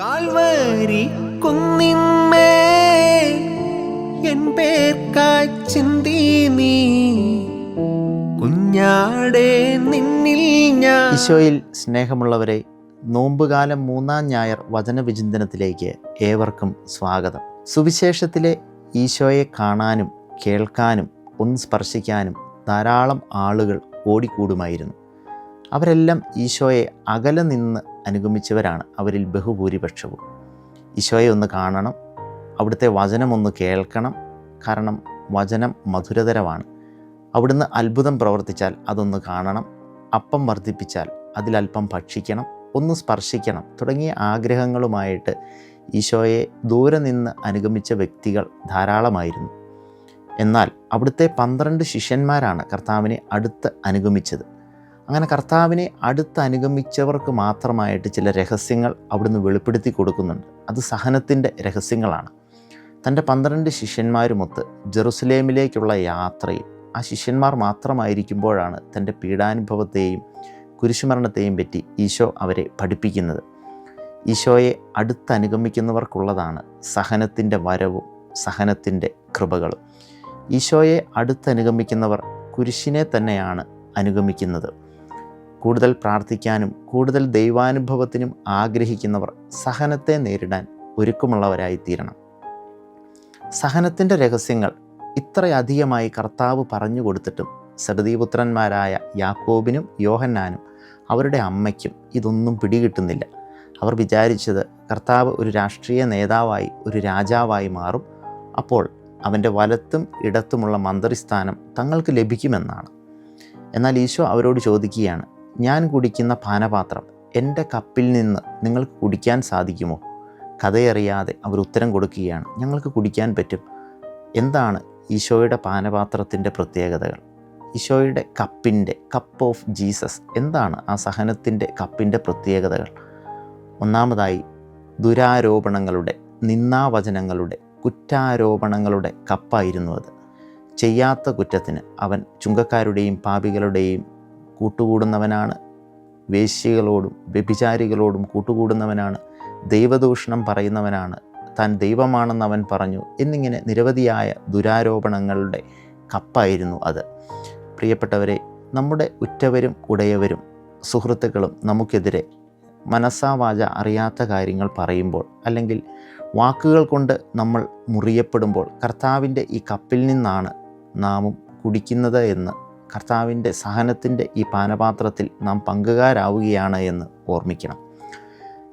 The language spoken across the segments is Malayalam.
കാൽവരി കുന്നിമ്മേ എൻ പേർ ചിന്തി നീ കുഞ്ഞാടേ നിന്നിൽ ഞാൻ. ഈശോയിൽ സ്നേഹമുള്ളവരെ നോമ്പുകാലം മൂന്നാം ഞായർ വചനവിചിന്തനത്തിലേക്ക് ഏവർക്കും സ്വാഗതം. സുവിശേഷത്തിലെ ഈശോയെ കാണാനും കേൾക്കാനും ഒന്ന് സ്പർശിക്കാനും ധാരാളം ആളുകൾ ഓടിക്കൂടുമായിരുന്നു. അവരെല്ലാം ഈശോയെ അകലെ നിന്ന് അനുഗമിച്ചവരാണ് അവരിൽ ബഹുഭൂരിപക്ഷവും. ഈശോയെ ഒന്ന് കാണണം അവിടുത്തെ വചനം ഒന്ന് കേൾക്കണം. കാരണം വചനം മധുരതരമാണ്. അവിടുന്ന് അത്ഭുതം പ്രവർത്തിച്ചാൽ അതൊന്ന് കാണണം അപ്പം വർദ്ധിപ്പിച്ചാൽ അതിലല്പം ഭക്ഷിക്കണം ഒന്ന് സ്പർശിക്കണം തുടങ്ങിയ ആഗ്രഹങ്ങളുമായിട്ട് ഈശോയെ ദൂരെ നിന്ന് അനുഗമിച്ച വ്യക്തികൾ ധാരാളമായിരുന്നു. എന്നാൽ അവിടുത്തെ പന്ത്രണ്ട് ശിഷ്യന്മാരാണ് കർത്താവിനെ അടുത്ത് അനുഗമിച്ചത്. അങ്ങനെ കർത്താവിനെ അടുത്ത് അനുഗമിച്ചവർക്ക് മാത്രമായിട്ട് ചില രഹസ്യങ്ങൾ അവിടുന്ന് വെളിപ്പെടുത്തി കൊടുക്കുന്നുണ്ട്. അത് സഹനത്തിന്റെ രഹസ്യങ്ങളാണ്. തന്റെ പന്ത്രണ്ട് ശിഷ്യന്മാരുമൊത്ത് ജെറുസലേമിലേക്കുള്ള യാത്രയിൽ ആ ശിഷ്യന്മാർ മാത്രമായിരിക്കുമ്പോഴാണ് തന്റെ പീഡാനുഭവത്തെയും കുരിശുമരണത്തെയും പറ്റി ഈശോ അവരെ പഠിപ്പിക്കുന്നത്. ഈശോയെ അടുത്ത് അനുഗമിക്കുന്നവർക്കുള്ളതാണ് സഹനത്തിന്റെ വരവും സഹനത്തിന്റെ കൃപകളും. ഈശോയെ അടുത്ത് അനുഗമിക്കുന്നവർ കുരിശിനെ തന്നെയാണ് അനുഗമിക്കുന്നത്. കൂടുതൽ പ്രാർത്ഥിക്കാനും കൂടുതൽ ദൈവാനുഭവത്തിനും ആഗ്രഹിക്കുന്നവർ സഹനത്തെ നേരിടാൻ ഒരുക്കമുള്ളവരായിത്തീരണം. സഹനത്തിന്റെ രഹസ്യങ്ങൾ ഇത്രയധികമായി കർത്താവ് പറഞ്ഞു കൊടുത്തിട്ടും സബദീപുത്രന്മാരായ യാക്കോബിനും യോഹന്നാനും അവരുടെ അമ്മയ്ക്കും ഇതൊന്നും പിടികിട്ടുന്നില്ല. അവർ വിചാരിച്ചത് കർത്താവ് ഒരു രാഷ്ട്രീയ നേതാവായി ഒരു രാജാവായി മാറും. അപ്പോൾ അവന്റെ വലത്തും ഇടത്തുമുള്ള മന്ത്രിസ്ഥാനം തങ്ങൾക്ക് ലഭിക്കുമെന്നാണ്. എന്നാൽ ഈശോ അവരോട് ചോദിക്കുകയാണ് ഞാൻ കുടിക്കുന്ന പാനപാത്രം എന്റെ കപ്പിൽ നിന്ന് നിങ്ങൾക്ക് കുടിക്കാൻ സാധിക്കുമോ? കഥയറിയാതെ അവർ ഉത്തരം കൊടുക്കുകയാണ്. ഞങ്ങൾക്ക് കുടിക്കാൻ പറ്റും. എന്താണ് ഈശോയുടെ പാനപാത്രത്തിന്റെ പ്രത്യേകതകൾ? ഈശോയുടെ കപ്പിന്റെ കപ്പ് ഓഫ് ജീസസ് എന്താണ് ആ സഹനത്തിന്റെ കപ്പിന്റെ പ്രത്യേകതകൾ? ഒന്നാമതായി ദുരാരോപണങ്ങളുടെ നിന്നാവചനങ്ങളുടെ കുറ്റാരോപണങ്ങളുടെ കപ്പായിരുന്നു അത്. ചെയ്യാത്ത കുറ്റത്തിന് അവൻ ചുങ്കക്കാരുടെയും പാപികളുടെയും കൂട്ടുകൂടുന്നവനാണ്. വേശ്യകളോടും വ്യഭിചാരികളോടും കൂട്ടുകൂടുന്നവനാണ്. ദൈവദൂഷണം പറയുന്നവനാണ്. താൻ ദൈവമാണെന്ന് അവൻ പറഞ്ഞു. എന്നിങ്ങനെ നിരവധിയായ ദുരാരോപണങ്ങളുടെ കപ്പായിരുന്നു അത്. പ്രിയപ്പെട്ടവരെ നമ്മുടെ ഉറ്റവരും ഉടയവരും സുഹൃത്തുക്കളും നമുക്കെതിരെ മനസ്സാവാച അറിയാത്ത കാര്യങ്ങൾ പറയുമ്പോൾ അല്ലെങ്കിൽ വാക്കുകൾ കൊണ്ട് നമ്മൾ മുറിയപ്പെടുമ്പോൾ കർത്താവിന്റെ ഈ കപ്പിൽ നിന്നാണ് നാമും കുടിക്കുന്നത് എന്ന് കർത്താവിന്റെ സഹനത്തിന്റെ ഈ പാനപാത്രത്തിൽ നാം പങ്കുകാരാവുകയാണ് എന്ന് ഓർമ്മിക്കണം.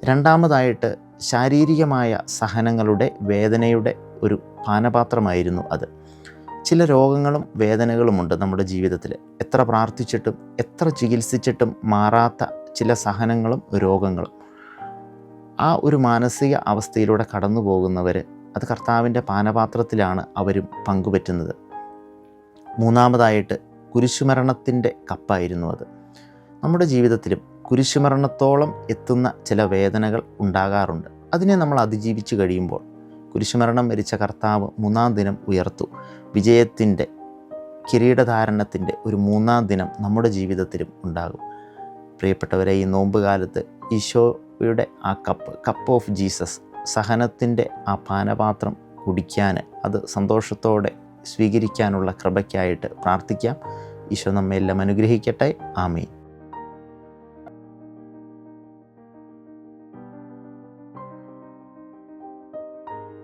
രണ്ടാമതായിട്ട് ശാരീരികമായ സഹനങ്ങളുടെ വേദനയുടെ ഒരു പാനപാത്രമായിരുന്നു അത്. ചില രോഗങ്ങളും വേദനകളുമുണ്ട് നമ്മുടെ ജീവിതത്തിൽ. എത്ര പ്രാർത്ഥിച്ചിട്ടും എത്ര ചികിത്സിച്ചിട്ടും മാറാത്ത ചില സഹനങ്ങളും രോഗങ്ങളും. ആ ഒരു മാനസിക അവസ്ഥയിലൂടെ കടന്നു പോകുന്നവർ അത് കർത്താവിന്റെ പാനപാത്രത്തിലാണ് അവരും പങ്കുപറ്റുന്നത്. മൂന്നാമതായിട്ട് കുരിശുമരണത്തിന്റെ കപ്പായിരുന്നു അത്. നമ്മുടെ ജീവിതത്തിലും കുരിശുമരണത്തോളം എത്തുന്ന ചില വേദനകൾ ഉണ്ടാകാറുണ്ട്. അതിനെ നമ്മൾ അതിജീവിച്ച് കഴിയുമ്പോൾ കുരിശുമരണം മരിച്ച കർത്താവ് മൂന്നാം ദിനം ഉയർത്തു. വിജയത്തിന്റെ കിരീടധാരണത്തിന്റെ ഒരു മൂന്നാം ദിനം നമ്മുടെ ജീവിതത്തിലും ഉണ്ടാകും. പ്രിയപ്പെട്ടവരെ ഈ നോമ്പ് കാലത്ത് ഈശോയുടെ ആ കപ്പ് കപ്പ് ഓഫ് ജീസസ് സഹനത്തിന്റെ ആ പാനപാത്രം കുടിക്കാൻ അത് സന്തോഷത്തോടെ സ്വീകരിക്കാനുള്ള കൃപയ്ക്കായിട്ട് പ്രാർത്ഥിക്കാം. ഈശോ നമ്മെ എല്ലാം അനുഗ്രഹിക്കട്ടെ. ആമീൻ.